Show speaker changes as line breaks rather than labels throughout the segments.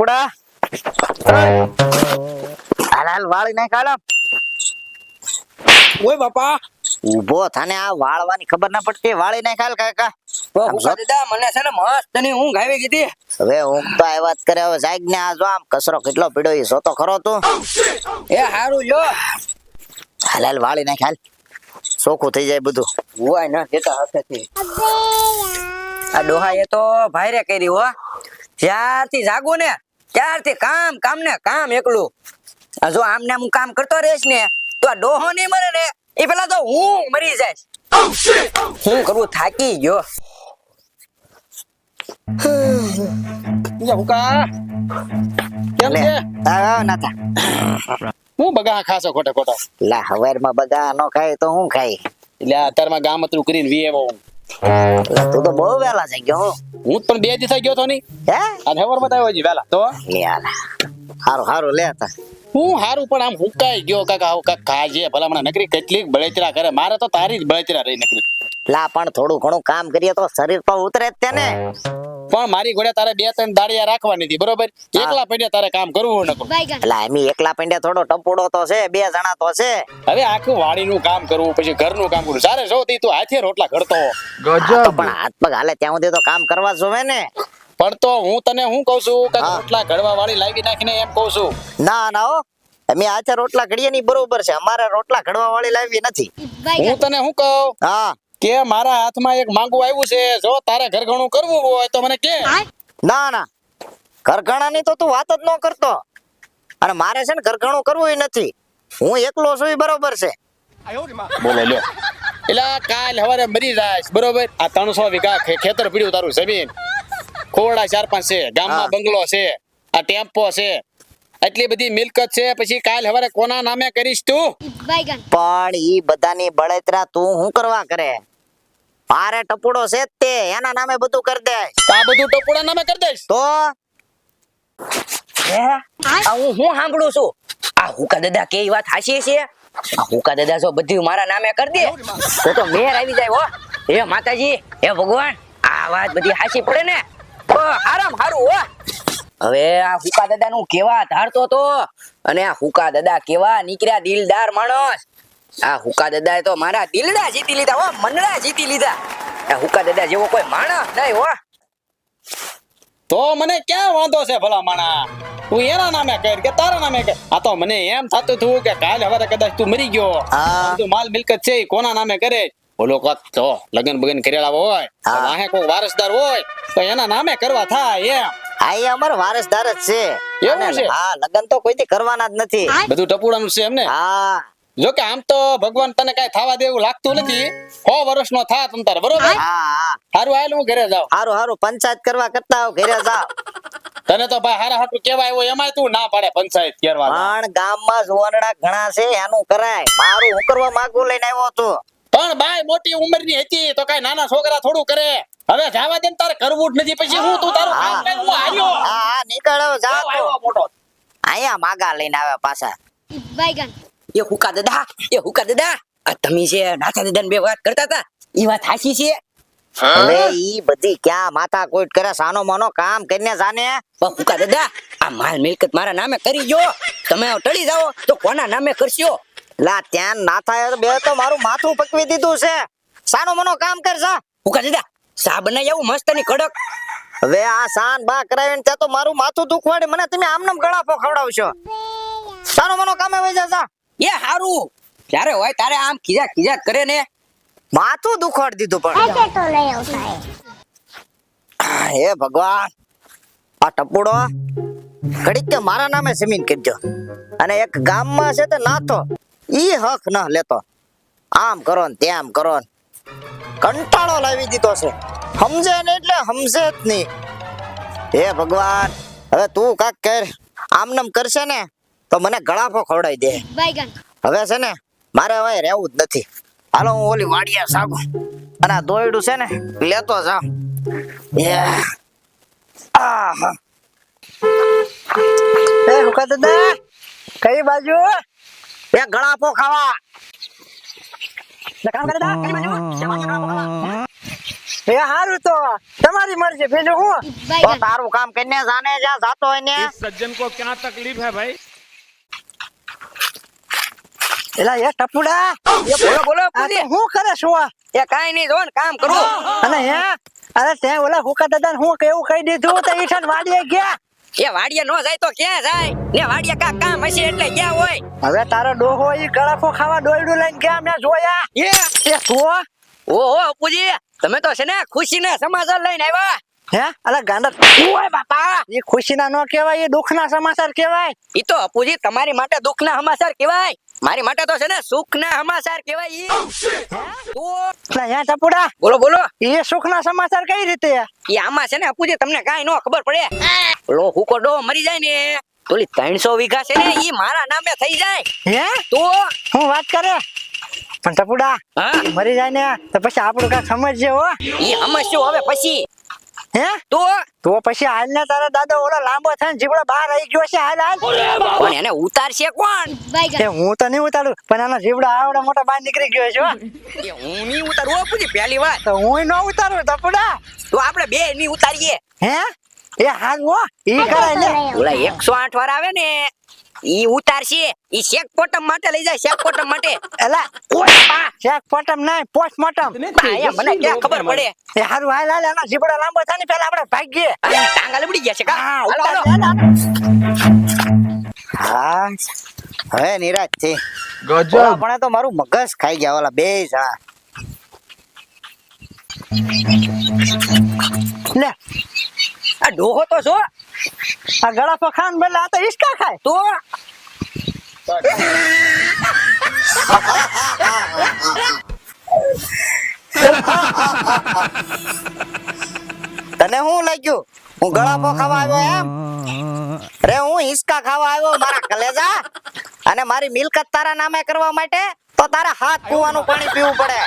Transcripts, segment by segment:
ટપુડા હાલ વાળી નાખ હાલો.
ઓય બાપા.
ઊભો થાને આ વાળવાની ખબર ના પડતી. વાળી નાખ હાલ કાકા.
મને છે ને મસ્તની ઊંઘ આવી ગઈ
હવે ઊંઘ તો આ વાત કરે હવે જાગ ને આ જો આમ કસરો કેટલો પીડો એ સોતો ખરો તું.
એ હારું જો
હાલ હાલ વાળી નાખ હાલ. સોખું થઈ જાય બધું.
હુવાય ના દેતા હાથેથી આ ડોહા એ તો ભાઈરે કરી હો. જ્યારથી જાગું ને ત્યારથી કામ કામ ને કામ એકલું. જો જો આમને હું કામ કરતો રહીશ ને તો આ ડોહો નહીં મરે ને એ પેલા તો હું મરી જાય હું કરવું થાકી ગયો.
કેમ છે? હું બગા ખાસો ખોટા ખોટા?
લા હવારમાં બગા નો ખાય તો હું ખાય
એટલે અત્યારમાં ગામ અતરું કરીને વી આવ્યો હું.
લા, તું તો બહુ વહેલા થઈ ગયો હું.
હું પણ બે દિવસ ગયો તો નહીં.
હે?
અને હવારમાં આવ્યો હજી તો?
હારું હારું લે તા.
હું હારું પણ આમ હુકાઈ ગયો કાકા હું કાક ખાજે. ભલા મને નકરી કેટલીક બળેતરા કરે. મારે તો તારી જ બળેતરા રહી નકરી.
લા પણ થોડું ઘણું કામ કરીએ તો શરીર તો ઉતરે જ તે ને.
પણ મારી ઘોડે તારે બે ત્રણ દાડિયા રાખવાની હતી બરોબર? એકલા પંડ્યા તારે કામ કરવું નકો
એટલે એમી એકલા પંડ્યા થોડો ટપુડો તો છે બે જણા તો છે.
હવે આખું વાડીનું કામ કરવું પછી ઘરનું કામ કરવું. સારે જો તી તું હાથે રોટલા ઘડતો
ગજબ. પણ હાથ પગ હાલે ત્યાં સુધી તો કામ કરવા જોવે ને.
પણ તો હું તને હું કઉ છું કે. રોટલા ઘડવા વાળી લાવી નાખીને એમ કઉ છું.
ના ના હો. અમે આચા રોટલા ઘડીએ ની બરોબર છે. અમારે રોટલા ઘડવા વાળી લાવી નથી.
હું તને હું કહું?
હા.
કે મારા હાથમાં એક માંગુ આવ્યું છે જો તારે ઘર ઘણું કરવું હોય તો મને કે.
ના ના. ઘરઘણાની તો તું વાત જ ન કરતો. અને મારે છે ને ઘરઘણું કરવું નથી. હું એકલો છું બરોબર છે.
બોલો લ્યો. એટલે કાલ હવારે મરી જાય બરોબર? આ ત્રણસો વીઘા ખેતર પીડ્યું તારું જમીન. ખોરડા ચાર પાંચ છે ગામમાં બંગલો છે આ ટેમ્પો છે. આટલી બધી મિલકત છે પછી કાલ હવારે કોના નામે કરીશ તું?
પણ ઈ બધાની બળતરા તું હું કરવા કરે? મારે ટપુડો છે તે એના નામે બધું કરી દે
આ બધું ટપુડા નામે કરી દઈશ?
તો?
હે? આ હું હું સાંભળું છું? આ હુકા દાદા કે વાત હાસી છે? આ હુકા દાદા જો બધું મારા નામે કરી દે તો તો મેર આવી જાય હો. હે માતાજી હે ભગવાન આ વાત બધી હાસી પડે ને? તો હારામ હારું હો. હવે આ હુકા દાદા નું કેવા ધારતો તો અને આ હુકા દાદા કેવા નીકળ્યા દિલદાર માણસ. આ હુકા દાદાએ તો મારા દિલડા જીતી લીધા હો મનડા જીતી લીધા. આ હુકા દાદા જેવો કોઈ માણસ નહીં હો.
તો મને ક્યાં વાંધો છે ભલા માણા? તું એના નામે કર કે તારા નામે કર આ તો મને એમ થતું હતું કે કાલ હવારે કદાચ તું મરી ગયો. તું માલ મિલકત છે કોના નામે કરે? ઓલો કોક તો લગન બગન કરેલા હોય વાહે કોઈ વારસદાર હોય તો એના નામે કરવા થાય એમ.
હા એ અમારો વારસદાર જ છે.
એવું છે?
હા લગન તો કોઈથી કરવાના જ નથી.
બધું ટપુડાનું છે એમને
હા.
જો કે આમ તો ભગવાન તને કઈ થવા દેવું લાગતું નથી. સો વર્ષ નો થા તમ તારે બરોબર?
હા હા.
સારું આયેલું હું ઘરે જાવ
હારું હારું. પંચાયત કરવા કરતા આવ ઘરે જાવ
તને તો ભાઈ હારા હાટું કેવાય હોય એમાં તું ના પાડે પંચાયત કરવા
પણ ગામમાં જુવાનડા ઘણા છે એનું કરાય. મારું હું કરવા માંગુ લઈને આવ્યો હતો.
પણ બાય મોટી ઉંમરની હતી તો કઈ નાના છોકરા થોડું કરે. હવે જવા દે ને તારે કરવું જ નથી. પછી હું તું તારું કામ કર, હું આવ્યો
હા નીકળ જા
આવ્યો મોટો.
અહીંયા માગા લઈને આવે પાછા.
એ હુકા દાદા એ હુકા દાદા આ તમે જે નાથા દાદા બે વાત કરતા હતા એ વાત હાસી છે.
હવે ઈ બધી ક્યાં માથા કોઈટ કરે સાનો માનો કામ કરીને જાને.
હુકા દાદા આ માલ મિલકત મારા નામે કરી જો તમે ટળી જાઓ તો કોના નામે કરશો?
લા ત્યાં નાથા બે તો મારું માથું પકવી દીધું છે. સાનો મનો કામ કરજા
હુકા દાદા સા બનાવી આવું મસ્તની કડક.
હવે આ સાન બા કરાવીને ત્યાં તો મારું માથું દુખવાડે મને તમે આમનામ ગળાપો ખવડાવશો સાનો મનો કામે વહી જા.
એ હારું. ક્યારે હોય? તારે આમ ખીજા ખીજા કરે ને?
માથું દુખાડ દીધું પણ. હે ભગવાન. આ ટપુડો. ઘડીક કે મારા નામે જમીન કરજો. અને એક ગામમાં છે તે નાથો ઈ હક ન લેતો. આમ કરો ને તેમ કરો ને. કંટાળો લાવી દીધો છે. સમજે ને એટલે સમજે જ નહીં. હે ભગવાન. હવે તું કાક કર. આમ આમનામ કરશે ને? તો મને ગળાફો ખવડાવી દે. હવે છે ને મારે હવે રહેવું જ નથી. હાલો હું ઓલી વાડિયા સાગુ. અને આ દોયડું છે ને લેતો જાઉં. કઈ બાજુ? એ ગળાફો ખાવા.
એ હારું તો. તમારી મરજી ભેજો હું.
તારું કામ કરીને જાને જા જાતો હોય
સજ્જન કો ક્યાં તકલીફ હે ભાઈ
એલા એ ટપુડા.
બોલો બોલો
તે હું કરે છું આ?
એ કાઈ નહીં જોન કામ કરું.
અને હે અરે તે ઓલા હુકા દાદા હું કેવું કહી દીધું તો ઈઠન વાડીએ ગયા.
એ વાડીએ નો જાય તો ક્યાં જાય? ને વાડીએ કા કામ હશે એટલે ગયા હોય.
હવે તારો ડોહો ઈ ગળાફો ખાવા ડોયડું લઈને ગયા મેં જોયા.
એ?
એ શું
ઓહો અપુજી તમે તો છે ને ખુશી ને સમાચાર લઈને આવ્યા.
હે અલા ગાંડા
હોય બાપા?
એ ખુશીના નો કહેવાય એ દુઃખના સમાચાર કહેવાય.
ઈ તો અપુજી તમારી માટે દુઃખના સમાચાર કહેવાય. મારી માટે તો છે ને સુખના સમાચાર કેવાય ઈ. તો
એટલે હે ટપુડા
બોલો બોલો.
એ સુખના સમાચાર કઈ રીતે
એ આમાં છે ને અપુજી તમને કાઈ નો ખબર પડે. ઓલો હુકો ડો મરી જાય ને ઓલી ત્રણસો વીઘા છે ને ઈ મારા નામે થઈ જાય.
હે?
તો?
હું વાત કરે? પણ ટપુડા મરી જાય ને તો પછી આપણું કાંઈક સમજજે હો?
એ સમજશું હવે પછી.
હે?
તો?
તો પછી હાલ ને તારા દાદા ઓલા લાંબો થઈને જીવડો બહાર આવી ગયો છે હાલ હાલ.
પણ એને ઉતારશે કોણ?
એ હું તો નહીં ઉતારું પણ આનો જીવડો આવડો મોટો બહાર નીકળી ગયો છે હો.
એ હું નહીં ઉતારું પૂછી પહેલી વાર.
તો હું ન ઉતારું તપડા
તો આપણે બે નહીં ઉતારીએ.
હે? એ હાલ હો. ઈ કરાય લે.
ઓલા એકસો આઠ વાર આવે ને ઈ ઉતારશે. ઈ શેક પોટમ માટે લઈ જાય શેક પોટમ માટે.
એલા
ઓય
ચેક પોટમ નહીં પોસ્ટમોર્ટમ
બા, મને કે ખબર પડે?
એ હારું હાલ હાલ આના જીવડો લાંબો થાય ને પેલા આપણે ભાગીએ.
ટાંગા લબડી ગયા છે કા?
હા
હાલો.
હા હવે નિરાજથી આપણે તો મારું મગજ ખાઈ ગયા ઓલા બે જણા
લે.
આ ડોહો તો શું
આ ગળા પર ખાન બદલે આ તો ઈસકા ખાય.
તો?
તને શું લાગ્યું? હું ગળાપો ખાવા આવ્યો એમ? રે, હું હિસકા ખાવા આવ્યો મારા કલેજા. અને મારી મિલકત તારા નામે કરવા માટે તો તારા હાથ પીવાનું પાણી પીવું પડે.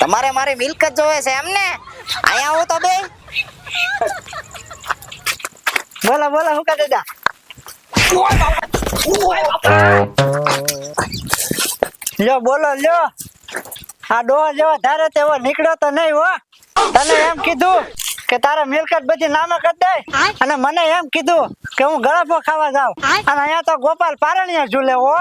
તમારે મારી મિલકત જોવે છે એમ ને અહીંયા આવો તો બે
બોલો બોલો હું કહે દાદા લ્યો, બોલો, લ્યો. આ ડોહો જેવો ધારે તેવો નીકળ્યો તો નહીં હો. તને એમ કીધું કે તારે મિલકત બધી નામે કરી દે. અને મને એમ કીધું કે હું ગળાપો ખાવા જાઉં. અને અહીંયા તો ગોપાલ પારણીયા ઝૂલે હો.